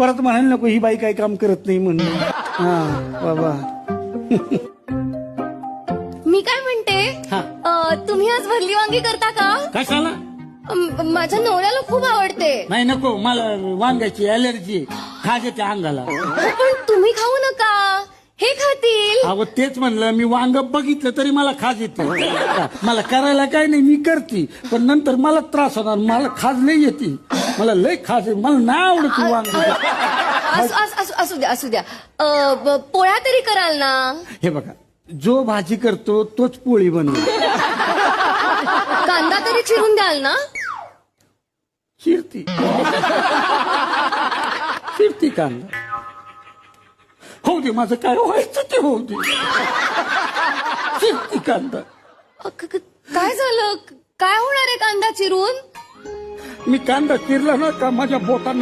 परत म्हणायला नको ही बाई काही काम करत नाही म्हणून. हा बाबा. मी काय म्हणते? हा. अं, तुम्ही आज भरली वांगी करता का? कशाला? अं, माझ्या नवऱ्याला खूप आवडते. नाही नको मला वांगायची अलर्जी खाजेच्या अंगाला. पण तुम्ही खाऊ नका. हे खातील. अहो तेच म्हणलं मी वांग बघितलं तरी मला खाज येते. मला करायला काय नाही मी करते. पण नंतर मला त्रास होणार मला खाज नाही येते. मला लय खाज आहे. मला नाही आवडत वांग असू- असू- असू- असू द्या असू द्या. अं, ब- पोळ्या तरी कराल ना? हे बघा जो भाजी करतो तोच पोळी बनवतो. कांदा तरी चिरून द्याल ना? शिरती शिरती कांदा. होऊ दे माझं काय व्हायचं ते होऊ दे. शिरती कांदा. अ, क- क- काय झालं? काय होणार आहे कांदा चिरून? मी कांदा चिरला ना का माझ्या बोटांना